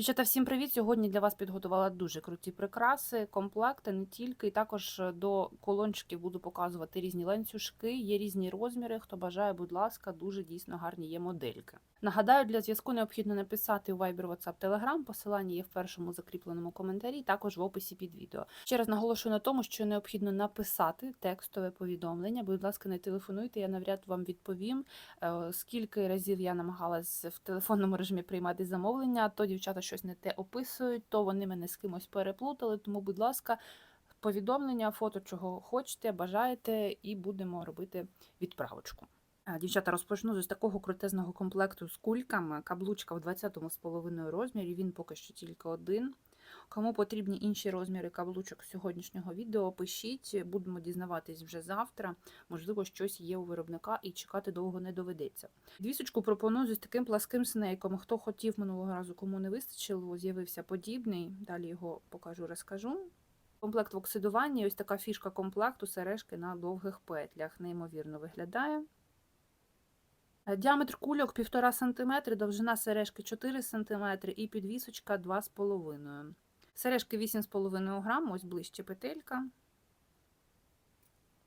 Дівчата, всім привіт! Сьогодні для вас підготувала дуже круті прикраси, комплекти, не тільки. І також до колончиків буду показувати різні ланцюжки, є різні розміри. Хто бажає, будь ласка, дуже дійсно гарні є модельки. Нагадаю, для зв'язку необхідно написати у Viber, WhatsApp, Telegram. Посилання є в першому закріпленому коментарі, також в описі під відео. Ще раз наголошую на тому, що необхідно написати текстове повідомлення. Будь ласка, не телефонуйте, я навряд вам відповім. Е, Скільки разів я намагалась в телефонному режимі приймати замовлення, то дівчата щось не те описують, то вони мене з кимось переплутали. Тому, будь ласка, повідомлення, фото, чого хочете, бажаєте, і будемо робити відправочку. Дівчата, розпочну з такого крутезного комплекту з кульками. Каблучка в 20-му з половиною розмірі. Він поки що тільки один. Кому потрібні інші розміри каблучок сьогоднішнього відео, пишіть, будемо дізнаватись вже завтра. Можливо, щось є у виробника і чекати довго не доведеться. Двісочку пропоную з таким пласким снейком. Хто хотів минулого разу, кому не вистачило, з'явився подібний. Далі його покажу, розкажу. Комплект в оксидуванні, ось така фішка комплекту, сережки на довгих петлях. Неймовірно виглядає. Е, Діаметр кульок 1,5 см, довжина сережки 4 см і підвісочка 2,5 Сережки 8,5 грам, ось ближче петелька.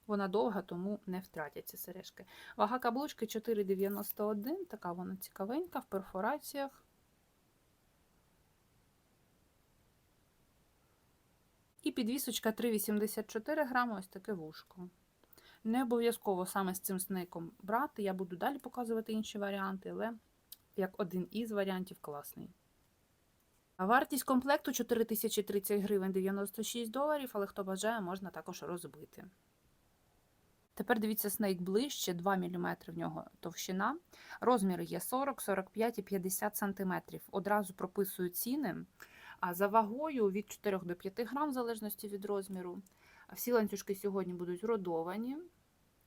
Вона довга, тому не втратяться сережки. Вага каблучки 4,91, така вона цікавенька в перфораціях. І підвісочка 3,84 грами, ось таке вушко. Не обов'язково саме з цим снейком брати. Я буду далі показувати інші варіанти, але як один із варіантів класний. Вартість комплекту 4030 гривень 96 доларів, але хто бажає, можна також розбити. Тепер дивіться снейк ближче, 2 мм в нього товщина. Розміри є 40, 45 і 50 см. Одразу прописую ціни. А за вагою від 4 до 5 грам, в залежності від розміру. Всі ланцюжки сьогодні будуть родовані.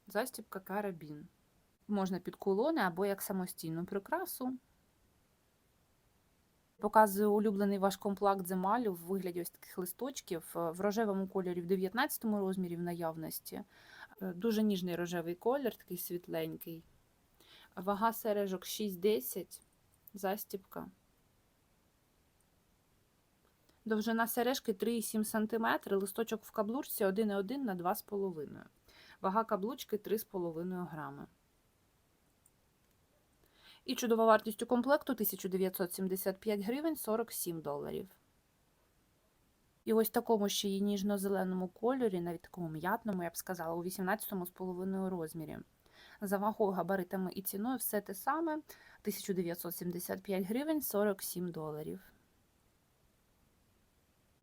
Застібка карабін. Можна під кулони або як самостійну прикрасу. Показую улюблений ваш комплект земалю в вигляді ось таких листочків в рожевому кольорі в 19 розмірі в наявності. Е, Дуже ніжний рожевий колір, такий світленький. Вага сережок 6,10, застібка. Довжина сережки 3,7 см, листочок в каблучці 1,1 на 2,5 Вага каблучки 3,5 грами. І чудова вартість у комплекту 1975 гривень 47 доларів. І ось такому ще її ніжно-зеленому кольорі, навіть такому м'ятному, я б сказала, у 18,5 розмірі. За вагою, габаритами і ціною все те саме 1975 гривень 47 доларів.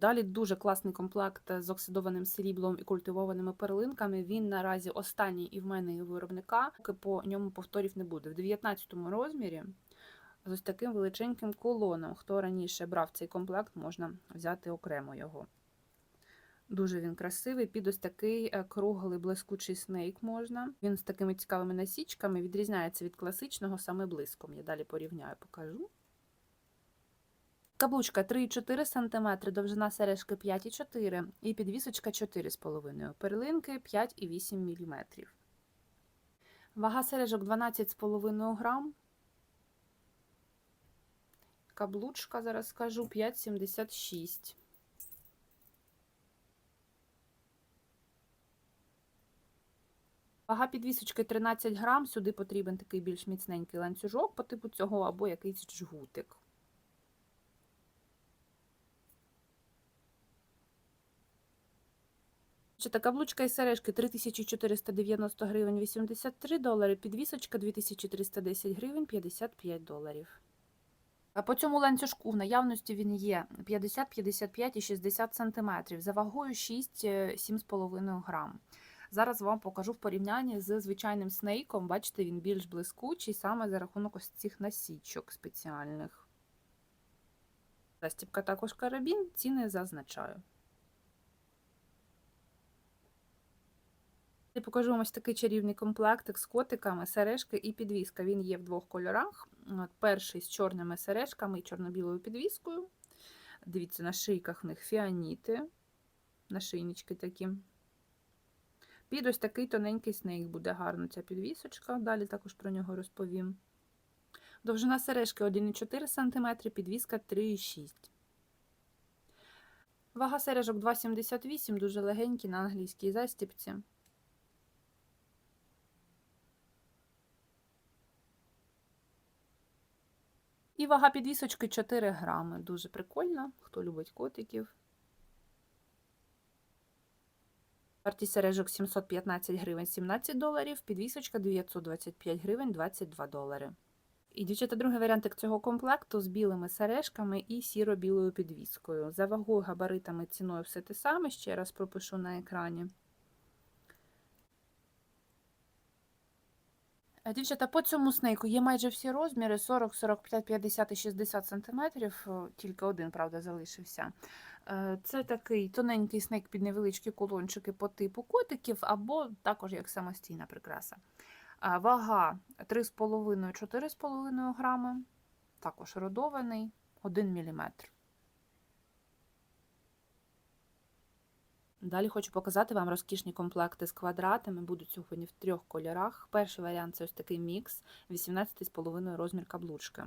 Далі дуже класний комплект з оксидованим сріблом і культивованими перлинками. Він наразі останній і в мене і виробника, поки по ньому повторів не буде. В 19 розмірі з ось таким величеньким колоном. Хто раніше брав цей комплект, можна взяти окремо його. Дуже він красивий, під ось такий е, круглий блискучий снейк можна. Він з такими цікавими насічками відрізняється від класичного саме блиском. Я далі порівняю, покажу. Каблучка 3,4 см, довжина сережки 5,4 і підвісочка 4,5 перлинки 5,8 мм. Вага сережок 12,5 грам. Каблучка, зараз скажу, 5,76. Вага підвісочки 13 грам. Сюди потрібен такий більш міцненький ланцюжок по типу цього або якийсь жгутик. Та каблучка і сережки 3490 гривень 83 долари, підвісочка 2310 гривень 55 доларів. А по цьому ланцюжку в наявності він є 50, 55 і 60 см, за вагою 6-7,5 грам. Зараз вам покажу в порівнянні з звичайним снейком. Бачите, він більш блискучий саме за рахунок ось цих насічок спеціальних. Застібка також карабін, ціни зазначаю. Я покажу вам ось такий чарівний комплектик з котиками, сережки і підвіска. Він є в двох кольорах. От Перший з чорними сережками і чорно-білою підвіскою. Дивіться, на шийках в них фіаніти, нашийнички такі. Під ось такий тоненький снейк буде гарно ця підвісочка, далі також про нього розповім. Довжина сережки 1,4 см, підвіска 3,6 Вага сережок 2,78, дуже легенькі на англійській застіпці. І вага підвісочки 4 грами. Дуже прикольно, хто любить котиків. Вартість сережок 715 гривень 17 доларів, підвісочка 925 гривень 22 долари. І, дівчата, другий варіантик цього комплекту з білими сережками і сіро-білою підвіскою. За вагою, габаритами, ціною все те саме, ще раз пропишу на екрані. Дівчата, по цьому снейку є майже всі розміри 40, 45, 50 і 60 см, тільки один, правда, залишився. Е, Це такий тоненький снейк під невеличкі кулончики по типу котиків, або також як самостійна прикраса. Вага 3,5-4,5 грами, також родований 1 мм. Далі хочу показати вам розкішні комплекти з квадратами. Будуть сьогодні в трьох кольорах. Перший варіант це ось такий мікс, 18,5 розмір каблучки.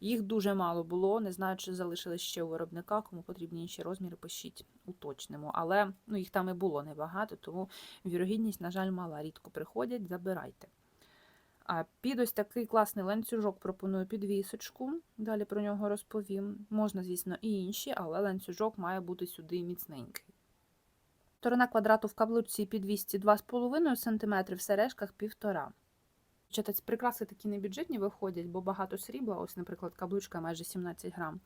Їх дуже мало було, не знаю, чи залишились ще у виробника, кому потрібні інші розміри, пишіть, уточнимо. Але ну, їх там і було небагато, тому вірогідність, на жаль, мала. Рідко приходять, забирайте. А під ось такий класний ланцюжок пропоную підвісочку. Далі про нього розповім. Можна, звісно, і інші, але ланцюжок має бути сюди міцненький. Сторона квадрату в каблучці під 200 2,5 см, в сережках 1,5 Читаць, прикраси такі небюджетні виходять, бо багато срібла, ось, наприклад, каблучка майже 17 грам.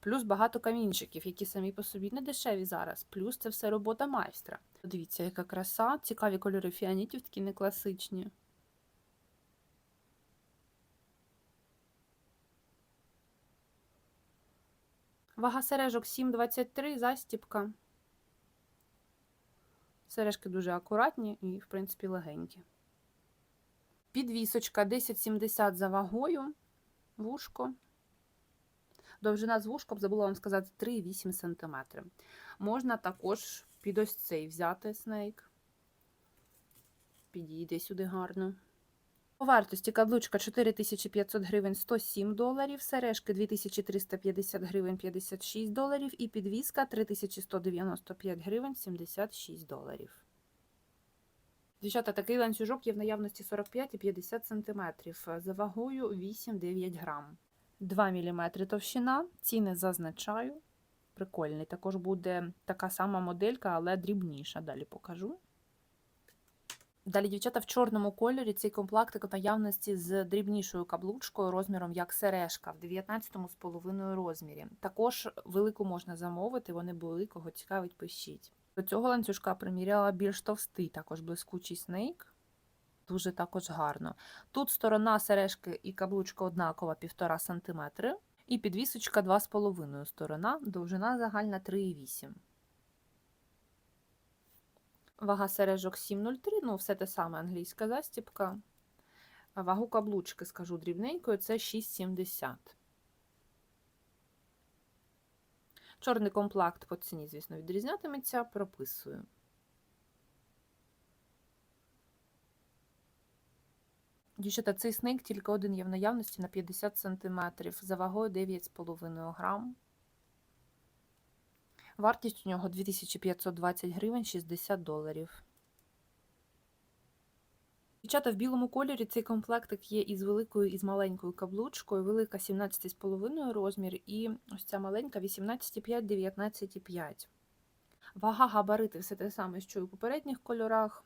Плюс багато камінчиків, які самі по собі не дешеві зараз. Плюс це все робота майстра. Дивіться, яка краса, цікаві кольори фіанітів, такі не класичні. Вага сережок 7,23, застіпка. Сережки дуже акуратні і, в принципі, легенькі. Підвісочка 10,70 за вагою. Вушко. Довжина з вушком, забула вам сказати, 3,8 см. Можна також під ось цей взяти снейк. Підійде сюди гарно. По вартості каблучка 4500 гривень 107 доларів, сережки 2350 гривень 56 доларів і підвіска 3195 гривень 76 доларів. Дівчата, такий ланцюжок є в наявності 45 і 50 см, за вагою 8-9 грам. 2 мм товщина, ціни зазначаю. Прикольний. Також буде така сама моделька, але дрібніша. Далі покажу. Далі, дівчата, в чорному кольорі цей комплектик у наявності з дрібнішою каблучкою розміром як сережка в 19,5 розмірі. Також велику можна замовити, вони були, кого цікавить, пишіть. До цього ланцюжка приміряла більш товстий, також блискучий снейк. Дуже також гарно. Тут сторона сережки і каблучка однакова 1,5 см, і підвісочка 2,5 сторона, довжина загальна 3,8 Вага сережок 7,03, ну все те саме англійська застіпка. Вагу каблучки, скажу дрібненькою, це 6,70. Чорний комплект по ціні, звісно, відрізнятиметься, прописую. Дівчата, цей снейк тільки один є в наявності на 50 см, за вагою 9,5 грам. Вартість у нього 2520 гривень 60 доларів. Дівчата, в білому кольорі цей комплектик є із великою і з маленькою каблучкою. Велика 17,5 розмір, і ось ця маленька 18,5, 19,5. Вага габарити все те саме, що і у попередніх кольорах.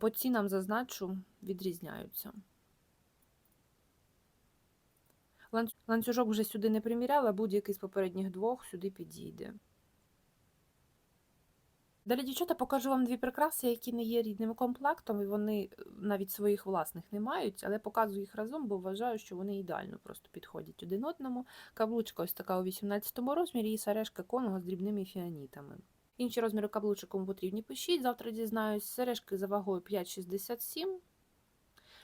По цінам зазначу, відрізняються. Ланцюжок вже сюди не приміряла, будь-який з попередніх двох сюди підійде. Далі, дівчата, покажу вам дві прикраси, які не є рідним комплектом, і вони е, навіть своїх власних не мають, але показую їх разом, бо вважаю, що вони ідеально просто підходять один одному. Каблучка ось така у 18 розмірі і сережка конго з дрібними фіанітами. Інші розміри каблучок кому потрібні пишіть. Завтра дізнаюсь. Сережки за вагою 5,67.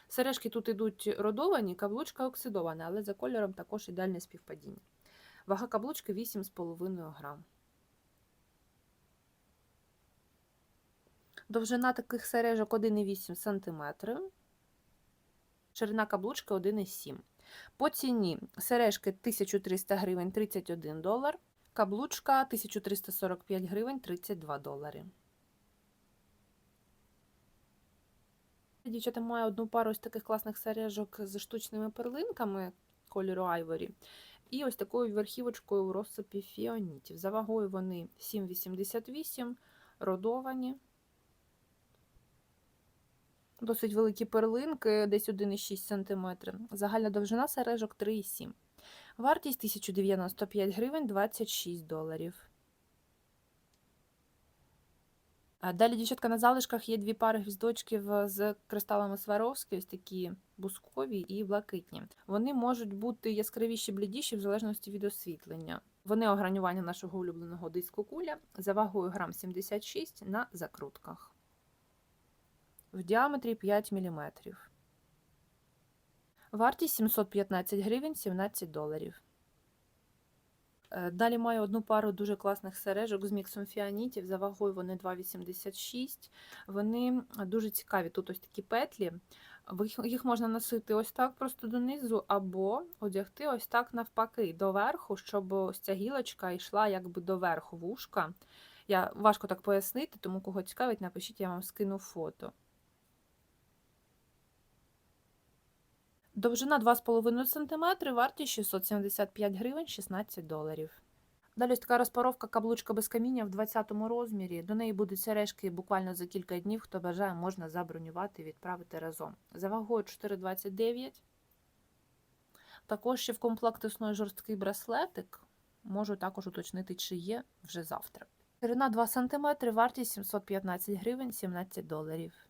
Сережки тут йдуть родовані, каблучка оксидована, але за кольором також ідеальне співпадіння. Вага каблучки 8,5 грам. Довжина таких сережок 1,8 см. Ширина каблучки 1,7 см. По ціні сережки 1300 гривень 31 долар, каблучка 1345 гривень 32 долари. Дівчата маю одну пару ось таких класних сережок з штучними перлинками кольору Айворі. І ось такою верхівочкою у розсипі фіонітів. За вагою вони 7,88, родовані. Досить великі перлинки, десь 1,6 см. Загальна довжина сережок 3,7 Вартість 1095 гривень 26 доларів. Далі, дівчатка, на залишках є дві пари гвіздочків з кристалами Сваровські, ось такі бускові і блакитні. Вони можуть бути яскравіші, блідіші в залежності від освітлення. Вони огранювання нашого улюбленого диску куля за вагою грам 76 на закрутках. В діаметрі 5 мм. Вартість 715 гривень 17 доларів. Е, Далі маю одну пару дуже класних сережок з міксом фіанітів. За вагою вони 2,86. Вони дуже цікаві. Тут ось такі петлі. Їх- можна носити ось так просто донизу, або одягти ось так навпаки, доверху, щоб ось ця гілочка йшла якби доверху вушка. Я важко так пояснити, тому кого цікавить, напишіть, я вам скину фото. Довжина 2,5 см, вартість 675 гривень 16 доларів. Далі ось така розпаровка каблучка без каміння в 20 розмірі. До неї будуть сережки буквально за кілька днів. Хто бажає, можна забронювати і відправити разом. За вагою 4,29. Також ще в комплект існує жорсткий браслетик. Можу також уточнити, чи є вже завтра. Ширина 2 см, вартість 715 гривень 17 доларів.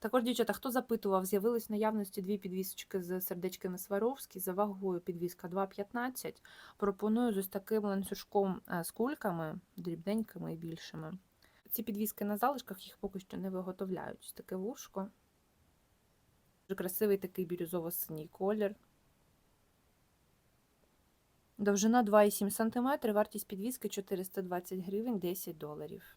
Також, дівчата, хто запитував, з'явились в наявності дві підвісочки з сердечками Сваровські за вагою підвіска 2,15. Пропоную з ось таким ланцюжком е, з кульками, дрібненькими і більшими. Ці підвіски на залишках їх поки що не виготовляють. Ось таке вушко. Дуже красивий такий бірюзово-синій колір. Довжина 2,7 см, вартість підвіски 420 гривень 10 доларів.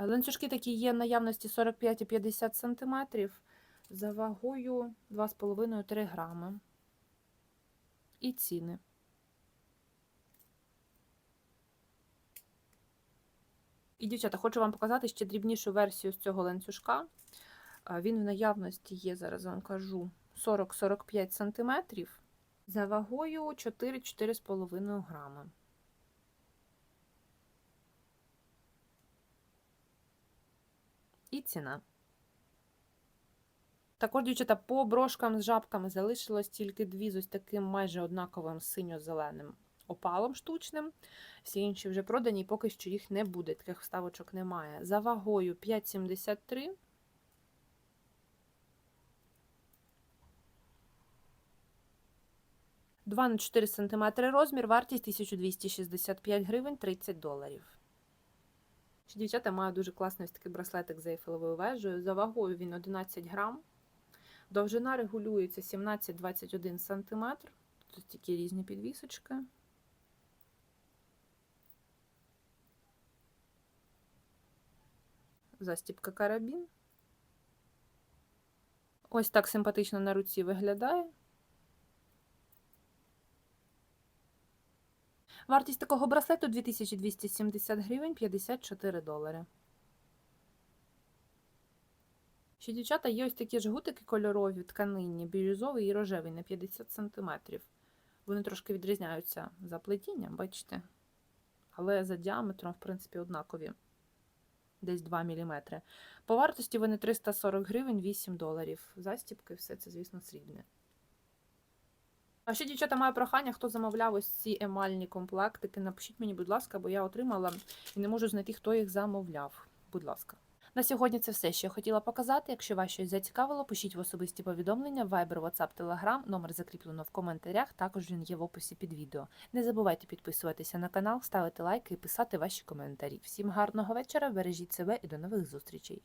Ланцюжки такі є наявності 45 і 50 см за вагою 2,5-3 грами. І ціни. І, дівчата, хочу вам показати ще дрібнішу версію з цього ланцюжка. Він в наявності є, зараз вам кажу, 40-45 см за вагою 4-4,5 грами. І. Також, дівчата, по брошкам з жабками залишилось тільки дві з ось таким майже однаковим синьо-зеленим опалом штучним. Всі інші вже продані, поки що їх не буде, таких вставочок немає. За вагою 5,73. Два на 4 см розмір, вартість 1265 гривень 30 доларів. Ще дівчата мають дуже класний ось такий браслетик з ейфелевою вежею. За вагою він 11 грам. Довжина регулюється 17-21 см. Тут такі різні підвісочки. Застіпка карабін. Ось так симпатично на руці виглядає. Вартість такого браслету 2270 гривень 54 долари. Ще, дівчата, є ось такі жгутики кольорові, тканинні, бірюзовий і рожевий на 50 см. Вони трошки відрізняються за плетінням, бачите? Але за діаметром, в принципі, однакові. Десь 2 мм. По вартості вони 340 гривень 8 доларів. Застіпки, все це, звісно, срібне. А ще, дівчата, маю прохання, хто замовляв ось ці емальні комплектики, напишіть мені, будь ласка, бо я отримала і не можу знайти, хто їх замовляв. Будь ласка. На сьогодні це все, що я хотіла показати. Якщо вас щось зацікавило, пишіть в особисті повідомлення, Viber, WhatsApp, Telegram, номер закріплено в коментарях, також він є в описі під відео. Не забувайте підписуватися на канал, ставити лайки і писати ваші коментарі. Всім гарного вечора, бережіть себе і до нових зустрічей!